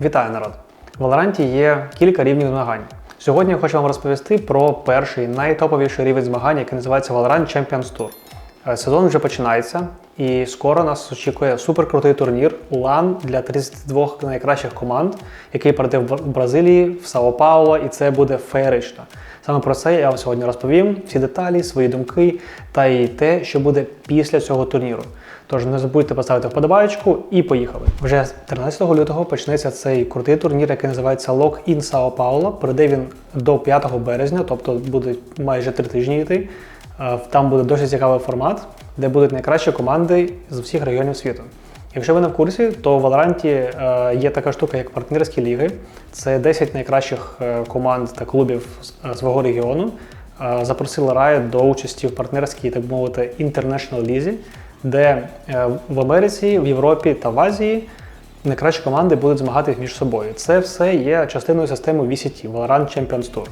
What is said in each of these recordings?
Вітаю народ! В Valorant є кілька рівнів змагань. Сьогодні я хочу вам розповісти про перший найтоповіший рівень змагань, який називається Valorant Champions Tour. Е, Сезон вже починається, і скоро нас очікує суперкрутий турнір LAN для 32 найкращих команд, який пройде в Бразилії, в Сао Пауло, і це буде феєрично. Саме про це я вам сьогодні розповім, всі деталі, свої думки та і те, що буде після цього турніру. Тож не забудьте поставити вподобайку і поїхали. Вже 13 лютого почнеться цей крутий турнір, який називається Lock in Sao Paulo. Пройде він до 5 березня, тобто буде майже три тижні йти. Е, Там буде дуже цікавий формат, де будуть найкращі команди з усіх регіонів світу. Якщо ви не в курсі, то в Valorant е, є така штука, як партнерські ліги. Це 10 найкращих е, команд та клубів свого регіону. Запросили Riot до участі в партнерській, так би мовити, International лізі, де е, в Америці, в Європі та в Азії найкращі команди будуть змагатись між собою. Це все є частиною системи VCT Valorant Champions Tour.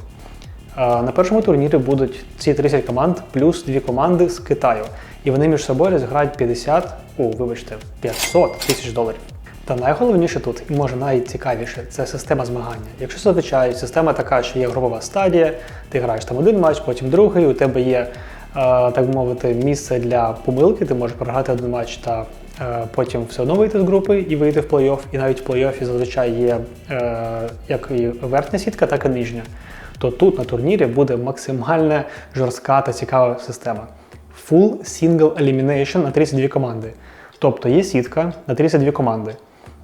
Е, На першому турнірі будуть ці 30 команд плюс дві команди з Китаю. І вони між собою розіграють 50, о, вибачте, 500 тисяч доларів. Та найголовніше тут, і може найцікавіше, це система змагання. Якщо зазвичай система така, що є групова стадія, ти граєш там один матч, потім другий, у тебе є, так би мовити, місце для помилки, ти можеш програти один матч та е, потім все одно вийти з групи і вийти в плей-офф. І навіть в плей-оффі зазвичай є е, як і верхня сітка, так і нижня то тут на турнірі буде максимально жорстка та цікава система. Full Single Elimination на 32 команди. Тобто є сітка на 32 команди,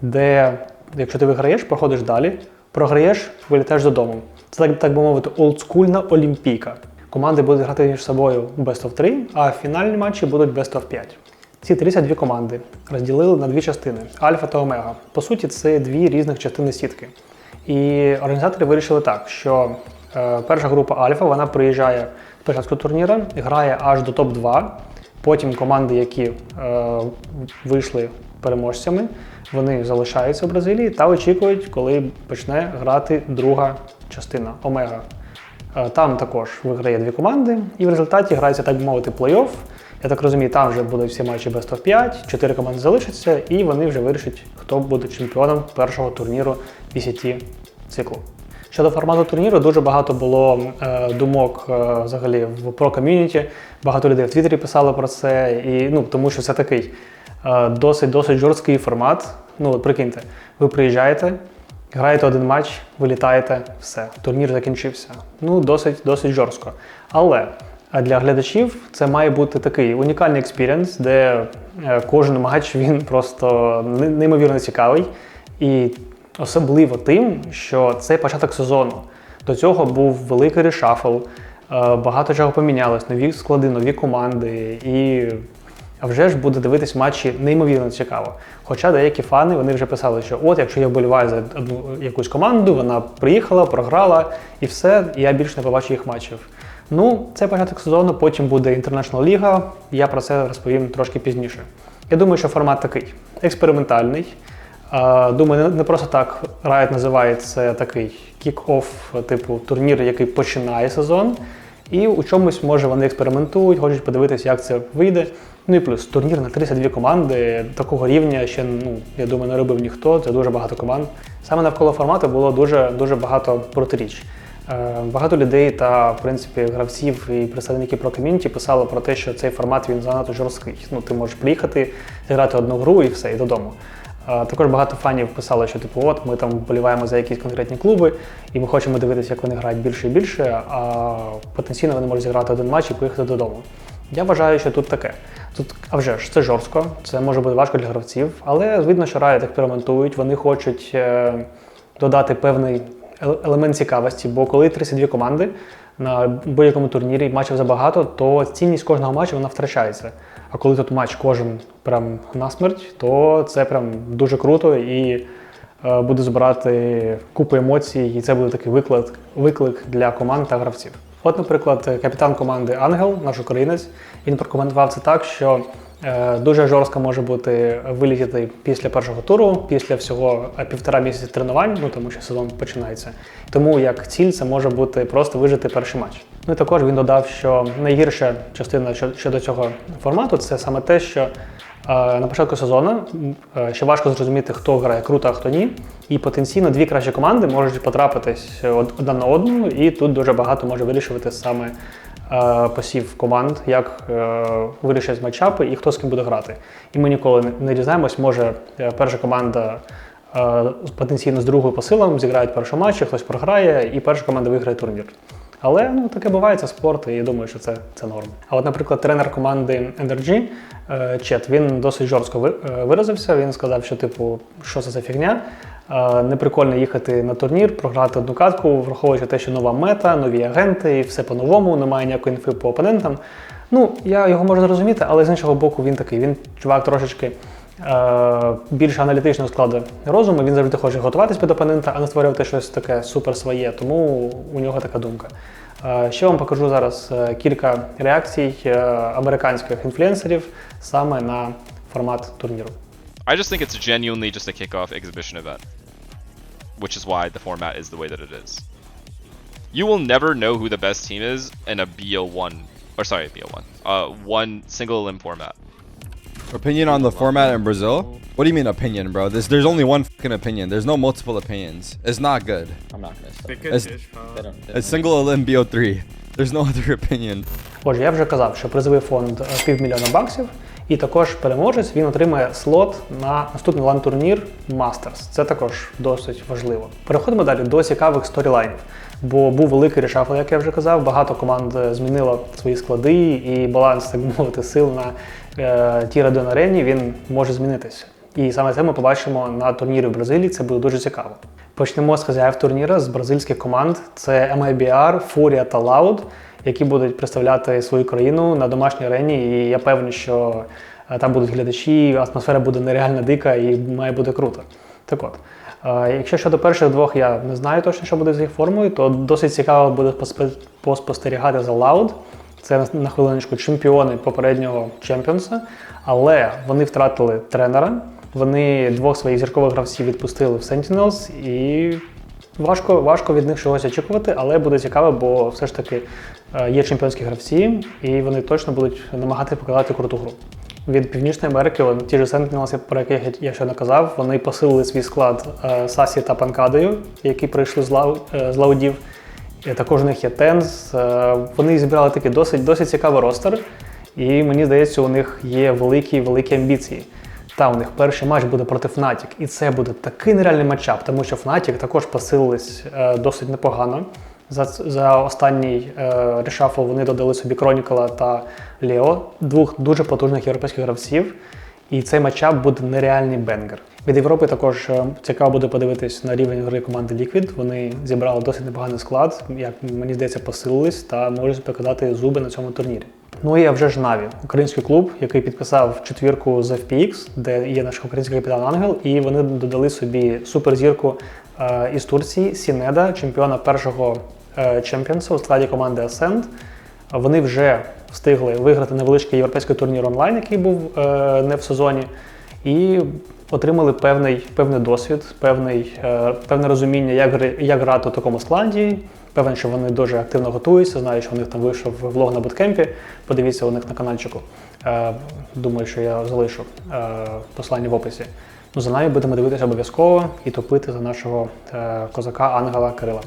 де, якщо ти виграєш, проходиш далі, програєш, вилітаєш додому. Це так, так би мовити, олдскульна олімпійка. Команди будуть грати між собою Best of 3, а фінальні матчі будуть Best of 5. Ці 32 команди розділили на дві частини Альфа та Омега. По суті, це дві різних частини сітки. І організатори вирішили так, що е, перша група Альфа вона приїжджає з початку турніру, грає аж до топ-2. Потім команди, які е, вийшли переможцями, вони залишаються в Бразилії та очікують, коли почне грати друга частина Омега. Е, Там також виграє дві команди, і в результаті грається, так би мовити, плей-офф. Я так розумію, там вже будуть всі матчі Best of 5, чотири команди залишаться, і вони вже вирішать, хто буде чемпіоном першого турніру PCT циклу. Щодо формату турніру, дуже багато було е, думок е, взагалі в про ком'юніті. Багато людей в Твіттері писали про це, і ну тому що це такий е, досить досить жорсткий формат. Ну, от прикиньте, ви приїжджаєте, граєте один матч, вилітаєте, все, турнір закінчився. Ну, досить, досить жорстко. Але для глядачів це має бути такий унікальний експірієнс, де е, кожен матч він просто неймовірно цікавий. І особливо тим, що це початок сезону. До цього був великий решафл, е, багато чого помінялось, нові склади, нові команди. І а вже ж буде дивитись матчі неймовірно цікаво. Хоча деякі фани вони вже писали, що от якщо я вболіваю за одну якусь команду, вона приїхала, програла і все, і я більше не побачу їх матчів. Ну, це початок сезону, потім буде International Ліга. Я про це розповім трошки пізніше. Я думаю, що формат такий експериментальний. Думаю, не просто так Riot називає це такий кік-офф, типу турнір, який починає сезон. І у чомусь, може, вони експериментують, хочуть подивитися, як це вийде. Ну і плюс турнір на 32 команди такого рівня ще, ну, я думаю, не робив ніхто. Це дуже багато команд. Саме навколо формату було дуже, дуже багато протиріч. Е, Багато людей та, в принципі, гравців і представників про ком'юніті писали про те, що цей формат він занадто жорсткий. Ну, ти можеш приїхати, зіграти одну гру і все, і додому. Е, Також багато фанів писали, що типу, от ми там вболіваємо за якісь конкретні клуби, і ми хочемо дивитися, як вони грають більше і більше, а потенційно вони можуть зіграти один матч і поїхати додому. Я вважаю, що тут таке. Тут, а вже ж, це жорстко, це може бути важко для гравців, але видно, що Riot експериментують, вони хочуть е, додати певний елемент цікавості, бо коли 32 команди на будь-якому турнірі матчів забагато, то цінність кожного матчу вона втрачається. А коли тут матч кожен прям насмерть, то це прям дуже круто і е, буде збирати купу емоцій, і це буде такий виклик, виклик для команд та гравців. От, наприклад, капітан команди Ангел, наш українець, він прокоментував це так, що е, дуже жорстко може бути вилітіти після першого туру, після всього е, півтора місяці тренувань, ну тому що сезон починається. Тому як ціль це може бути просто вижити перший матч. Ну і також він додав, що найгірша частина щодо цього формату це саме те, що На початку сезону е, ще важко зрозуміти, хто грає круто, а хто ні. І потенційно дві кращі команди можуть потрапитись одна на одну, і тут дуже багато може вирішувати саме е, посів команд, як е, вирішать матчапи і хто з ким буде грати. І ми ніколи не- дізнаємось, може е, перша команда е, потенційно з другою посилом зіграють перший матч, хтось програє, і перша команда виграє турнір. Але ну таке буває, це спорт, і я думаю, що це, це норм. А от, наприклад, тренер команди Energy е, Чет, він досить жорстко е, виразився. Він сказав, що типу, що це за фігня. Е, Неприкольно їхати на турнір, програти одну катку, враховуючи те, що нова мета, нові агенти, і все по-новому, немає ніякої інфи по опонентам. Ну, я його можу зрозуміти, але з іншого боку, він такий. Він чувак трошечки більш аналітичного складу розуму. Він завжди хоче готуватись під опонента, а не створювати щось таке супер своє. Тому у нього така думка. Е, Ще вам покажу зараз е, кілька реакцій е, американських інфлюенсерів саме на формат турніру. I just think it's genuinely just a kickoff exhibition event, which is why the format is the way that it is. You will never know who the best team is in a BO1, or sorry, BO1, uh, one single elim format. Opinion on the format in Brazil? What do you mean opinion, bro? This there's only one fucking opinion. There's no multiple opinions. It's not good. I'm not gonna stop. It's, it's single Elim BO3. There's no other opinion. Отже, я вже казав, що призовий фонд е, півмільйона баксів, і також переможець він отримає слот на наступний лан-турнір Masters. Це також досить важливо. Переходимо далі до цікавих сторілайнів. Бо був великий решафл, як я вже казав. Багато команд е, змінило свої склади, і баланс, так би мовити, сил на тій радіон арені він може змінитися. І саме це ми побачимо на турнірі в Бразилії. Це буде дуже цікаво. Почнемо з хазяїв турніра з бразильських команд. Це MIBR, Фурія та Loud, які будуть представляти свою країну на домашній арені. І я певний, що е, там будуть глядачі, атмосфера буде нереально дика і має бути круто. Так от. е, Якщо щодо перших двох я не знаю точно, що буде з їх формою, то досить цікаво буде поспостерігати за Loud. Це на- хвилиночку чемпіони попереднього чемпіонса, але вони втратили тренера. Вони двох своїх зіркових гравців відпустили в Sentinels і важко, важко від них чогось очікувати, але буде цікаво, бо все ж таки е, є чемпіонські гравці, і вони точно будуть намагатися показати круту гру. Від Північної Америки, от ті ж Sentinels, про яких я- ще не казав, вони посилили свій склад е, Сасі та Панкадою, які прийшли з, лау, е, з лаудів. Також у них є Тенс. Е, Вони зібрали такий досить, досить цікавий ростер, і мені здається, у них є великі великі амбіції. Та у них перший матч буде проти Fnatic, і це буде такий нереальний матчап, тому що Fnatic також посилились е, досить непогано. За, за останній е, решафл вони додали собі Кронікала та Лео, двох дуже потужних європейських гравців. І цей матчап буде нереальний бенгер. Від Європи також е, цікаво буде подивитись на рівень гри команди Liquid. Вони зібрали досить непоганий склад, як мені здається, посилились та можуть показати зуби на цьому турнірі. Ну і а вже ж Наві, український клуб, який підписав четвірку з FPX, де є наш український капітан Ангел, і вони додали собі суперзірку е, із Турції Сінеда, чемпіона першого е, чемпіонса у складі команди Ascend. Вони вже встигли виграти невеличкий європейський турнір онлайн, який був е, не в сезоні, і отримали певний, певний досвід, певний, е, певне розуміння, як, як грати у такому складі. Певен, що вони дуже активно готуються. Знаю, що у них там вийшов влог на буткемпі. Подивіться у них на каналчику. Е, думаю, що я залишу е, посилання в описі. Ну, за нами будемо дивитися обов'язково і топити за нашого козака Ангела Кирила.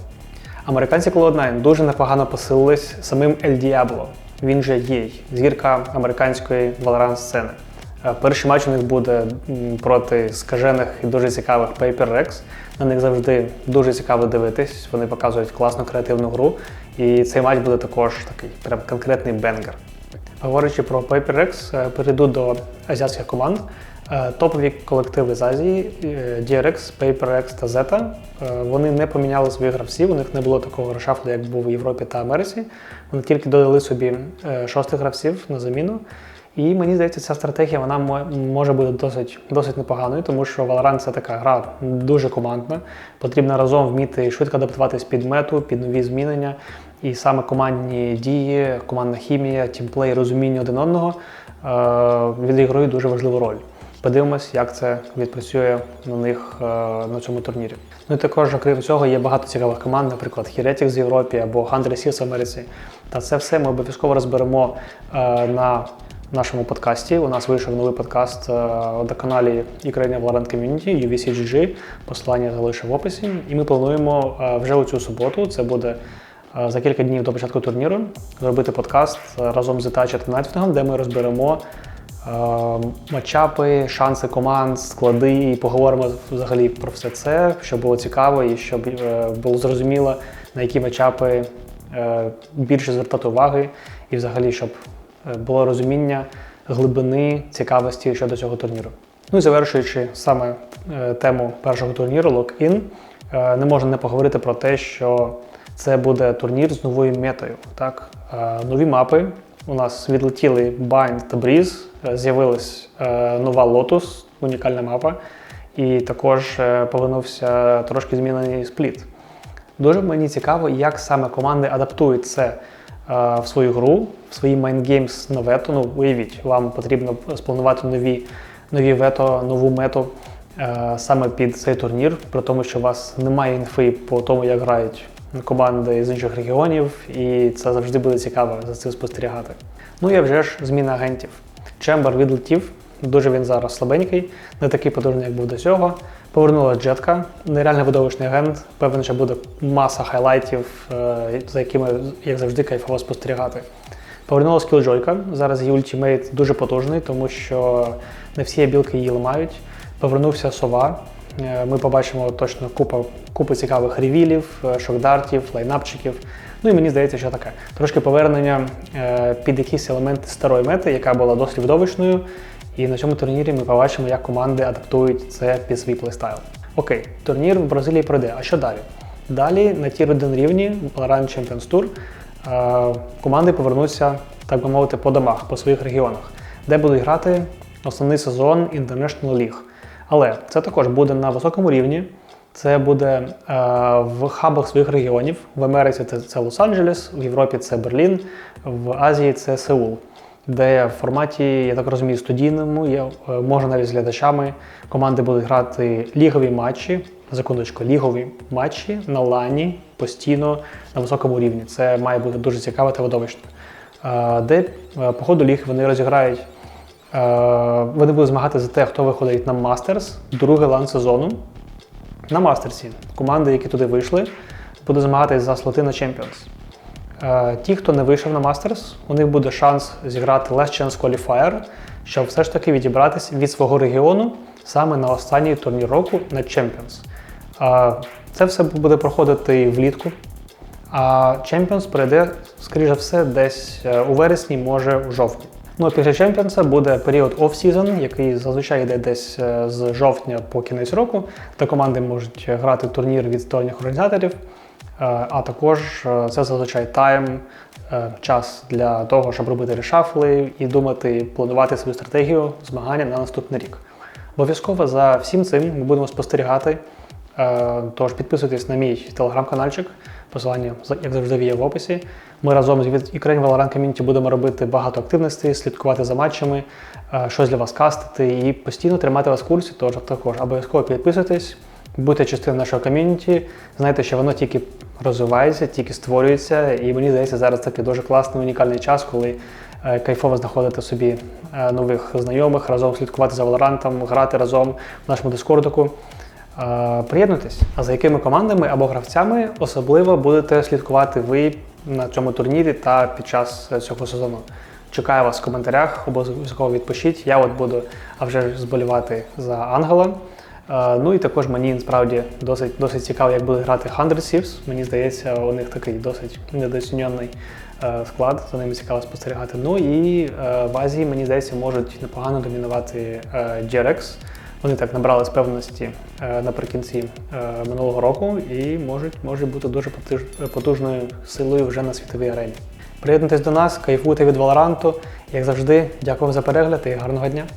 Американці Cloud9 дуже непогано посилились самим El Diablo. Він же Єй, зірка американської Valorant сцени. Е, Перший матч у них буде проти скажених і дуже цікавих Paper Rex. На них завжди дуже цікаво дивитись. Вони показують класну креативну гру. І цей матч буде також такий прям конкретний бенгер. Говорячи про Paper Rex, е, перейду до азіатських команд. Е, Топові колективи з Азії DRX, PaperX та Zeta. Вони не поміняли своїх гравців, у них не було такого решафлу, як був у Європі та Америці. Вони тільки додали собі шостих гравців на заміну. І мені здається, ця стратегія вона може бути досить, досить непоганою, тому що Valorant це така гра дуже командна. Потрібно разом вміти швидко адаптуватись під мету, під нові змінення. І саме командні дії, командна хімія, тімплей, розуміння один одного е, відіграють дуже важливу роль. Подивимось, як це відпрацює на них е, на цьому турнірі. Ну і також, окрім цього, є багато цікавих команд, наприклад, Heretics з Європі або Seas в Америці. Та це все ми обов'язково розберемо е, на нашому подкасті. У нас вийшов новий подкаст е, на каналі Ukrainian Valorant Community UVCGG. Посилання залишу в описі. І ми плануємо е, вже у цю суботу. Це буде е, за кілька днів до початку турніру. Зробити подкаст разом з Itachi та Найтфінгом, де ми розберемо матчапи, шанси команд, склади і поговоримо взагалі про все це, щоб було цікаво і щоб було зрозуміло, на які матчапи більше звертати уваги, і взагалі, щоб було розуміння глибини цікавості щодо цього турніру. Ну і завершуючи саме е, тему першого турніру Lock-In, е, не можна не поговорити про те, що це буде турнір з новою метою. Так? Е, Нові мапи. У нас відлетіли Bind та Breeze, з'явилась нова Lotus, унікальна мапа, і також повернувся трошки змінений спліт. Дуже мені цікаво, як саме команди адаптують це в свою гру, в свої майнгеймс на вето. Ну, уявіть, вам потрібно спланувати нові, нові вето, нову мету е, саме під цей турнір, при тому, що у вас немає інфи по тому, як грають команди з інших регіонів, і це завжди буде цікаво за цим спостерігати. Ну і вже ж зміна агентів. Чембер відлетів, дуже він зараз слабенький, не такий потужний, як був до цього. Повернула Джетка, нереально видовищний агент. Певно, що буде маса хайлайтів, е, за якими, як завжди, кайфово спостерігати. Повернулася Кілджойка. Зараз її ультимейт дуже потужний, тому що не всі білки її ламають. Повернувся сова. Е, Ми побачимо точно купу, купу цікавих ревілів, е, шокдартів, лайнапчиків. Ну і мені здається, що таке. Трошки повернення під якісь елементи старої мети, яка була досить видовищною. І на цьому турнірі ми побачимо, як команди адаптують це під свій плейстайл. Окей, турнір в Бразилії пройде. А що далі? Далі на тір 1 рівні Valorant Champions Tour е, команди повернуться, так би мовити, по домах, по своїх регіонах, де будуть грати основний сезон International League. Але це також буде на високому рівні. Це буде е, в хабах своїх регіонів. В Америці це, це Лос-Анджелес, в Європі це Берлін, в Азії це Сеул, де в форматі, я так розумію, студійному є, е, можна навіть з глядачами. Команди будуть грати лігові матчі, секундочку, лігові матчі на лані постійно на високому рівні. Це має бути дуже цікаво та видовищно. Е, Де е, по ходу ліг вони розіграють Вони будуть змагати за те, хто виходить на Мастерс, другий лан сезону. На Мастерсі команди, які туди вийшли, будуть змагатися за слоти на Champions. Е, Ті, хто не вийшов на Мастерс, у них буде шанс зіграти Last Chance Qualifier, щоб все ж таки відібратися від свого регіону саме на останній турнір року на Champions. Е, Це все буде проходити влітку. А Champions прийде, скоріше все, десь е, у вересні, може у жовтні. Ну а після Champions буде період off-season, який зазвичай йде десь з жовтня по кінець року, де команди можуть грати турнір від сторонніх організаторів. Е, А також е, це зазвичай тайм, е, час для того, щоб робити решафли і думати, планувати свою стратегію змагання на наступний рік. Обов'язково за всім цим ми будемо спостерігати. Тож підписуйтесь на мій телеграм-канальчик, посилання, як завжди, є в описі. Ми разом з Ukraine Valorant Community будемо робити багато активностей, слідкувати за матчами, щось для вас кастити і постійно тримати вас в курсі. Тож також обов'язково підписуйтесь, будьте частиною нашого ком'юніті. Знайте, що воно тільки розвивається, тільки створюється. І мені здається, зараз такий дуже класний, унікальний час, коли е, кайфово знаходити собі е, нових знайомих, разом слідкувати за Valorant, грати разом в нашому дискордику. Е, Приєднуйтесь. А за якими командами або гравцями особливо будете слідкувати ви на цьому турнірі та під час цього сезону? Чекаю вас в коментарях, обов'язково відпишіть. Я от буду а вже зболівати за Ангела. Е, Ну і також мені насправді досить, досить цікаво, як буде грати 100 Thieves. Мені здається, у них такий досить недооцінений е, склад, за ними цікаво спостерігати. Ну і е, в Азії, мені здається, можуть непогано домінувати Jerex. Вони так набрали впевненості е, наприкінці минулого року і можуть, можуть бути дуже потужною силою вже на світовій арені. Приєднуйтесь до нас, кайфуйте від Валоранту. Як завжди, дякую за перегляд і гарного дня!